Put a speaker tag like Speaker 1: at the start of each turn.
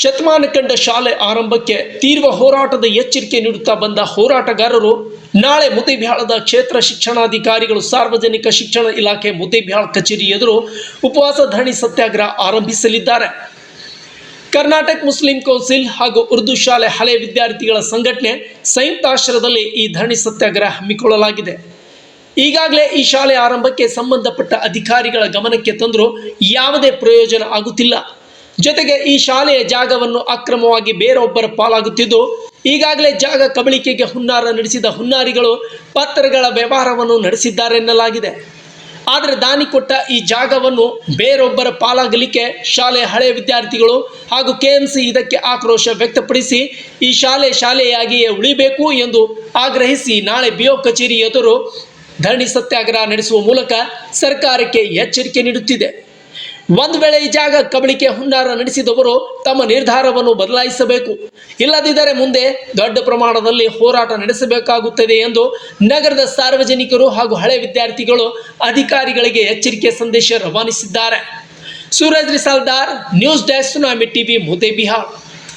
Speaker 1: ಶತಮಾನ ಕಂಡ ಶಾಲೆ ಆರಂಭಕ್ಕೆ ತೀವ್ರ ಹೋರಾಟದ ಎಚ್ಚರಿಕೆ ನೀಡುತ್ತಾ ಬಂದ ಹೋರಾಟಗಾರರು, ನಾಳೆ ಮುದೇಬ್ಯಾಳದ ಕ್ಷೇತ್ರ ಶಿಕ್ಷಣಾಧಿಕಾರಿಗಳು, ಸಾರ್ವಜನಿಕ ಶಿಕ್ಷಣ ಇಲಾಖೆ ಮುದ್ದೇಬಿಹಾಳ್ ಕಚೇರಿ ಎದುರು ಉಪವಾಸ ಧರಣಿ ಸತ್ಯಾಗ್ರಹ ಆರಂಭಿಸಲಿದ್ದಾರೆ. ಕರ್ನಾಟಕ ಮುಸ್ಲಿಂ ಕೌನ್ಸಿಲ್ ಹಾಗೂ ಉರ್ದು ಶಾಲೆ ಹಳೆ ವಿದ್ಯಾರ್ಥಿಗಳ ಸಂಘಟನೆ ಸಂಯುಕ್ತಾಶ್ರಯದಲ್ಲಿ ಈ ಧರಣಿ ಸತ್ಯಾಗ್ರಹ ಹಮ್ಮಿಕೊಳ್ಳಲಾಗಿದೆ. ಈಗಾಗಲೇ ಈ ಶಾಲೆ ಆರಂಭಕ್ಕೆ ಸಂಬಂಧಪಟ್ಟ ಅಧಿಕಾರಿಗಳ ಗಮನಕ್ಕೆ ತಂದರೂ ಯಾವುದೇ ಪ್ರಯೋಜನ ಆಗುತ್ತಿಲ್ಲ. ಜೊತೆಗೆ ಈ ಶಾಲೆಯ ಜಾಗವನ್ನು ಅಕ್ರಮವಾಗಿ ಬೇರೊಬ್ಬರ ಪಾಲಾಗುತ್ತಿದ್ದು, ಈಗಾಗಲೇ ಜಾಗ ಕಬಳಿಕೆಗೆ ಹುನ್ನಾರ ನಡೆಸಿದ ಹುನ್ನಾರಿಗಳು ಪತ್ರಗಳ ವ್ಯವಹಾರವನ್ನು ನಡೆಸಿದ್ದಾರೆನ್ನಲಾಗಿದೆ ಆದರೆ ದಾನಿ ಕೊಟ್ಟ ಈ ಜಾಗವನ್ನು ಬೇರೊಬ್ಬರ ಪಾಲಾಗಲಿಕ್ಕೆ ಶಾಲೆ ಹಳೆ ವಿದ್ಯಾರ್ಥಿಗಳು ಹಾಗೂ ಕೆಎಂಸಿ ಇದಕ್ಕೆ ಆಕ್ರೋಶ ವ್ಯಕ್ತಪಡಿಸಿ, ಈ ಶಾಲೆ ಶಾಲೆಯಾಗಿಯೇ ಉಳಿಬೇಕು ಎಂದು ಆಗ್ರಹಿಸಿ ನಾಳೆ ಬಿಒ ಕಚೇರಿ ಎದುರು ಧರಣಿ ಸತ್ಯಾಗ್ರಹ ನಡೆಸುವ ಮೂಲಕ ಸರ್ಕಾರಕ್ಕೆ ಎಚ್ಚರಿಕೆ ನೀಡುತ್ತಿದೆ. ಒಂದು ವೇಳೆ ಈ ಜಾಗ ಕಬಳಿಕೆ ಹುನ್ನಾರ ನಡೆಸಿದವರು ತಮ್ಮ ನಿರ್ಧಾರವನ್ನು ಬದಲಾಯಿಸಬೇಕು. ಇಲ್ಲದಿದ್ದರೆ ಮುಂದೆ ದೊಡ್ಡ ಪ್ರಮಾಣದಲ್ಲಿ ಹೋರಾಟ ನಡೆಸಬೇಕಾಗುತ್ತದೆ ಎಂದು ನಗರದ ಸಾರ್ವಜನಿಕರು ಹಾಗೂ ಹಳೆ ವಿದ್ಯಾರ್ಥಿಗಳು ಅಧಿಕಾರಿಗಳಿಗೆ ಎಚ್ಚರಿಕೆ ಸಂದೇಶ ರವಾನಿಸಿದ್ದಾರೆ. Suraj Risaldar news desk TV Muddebihal.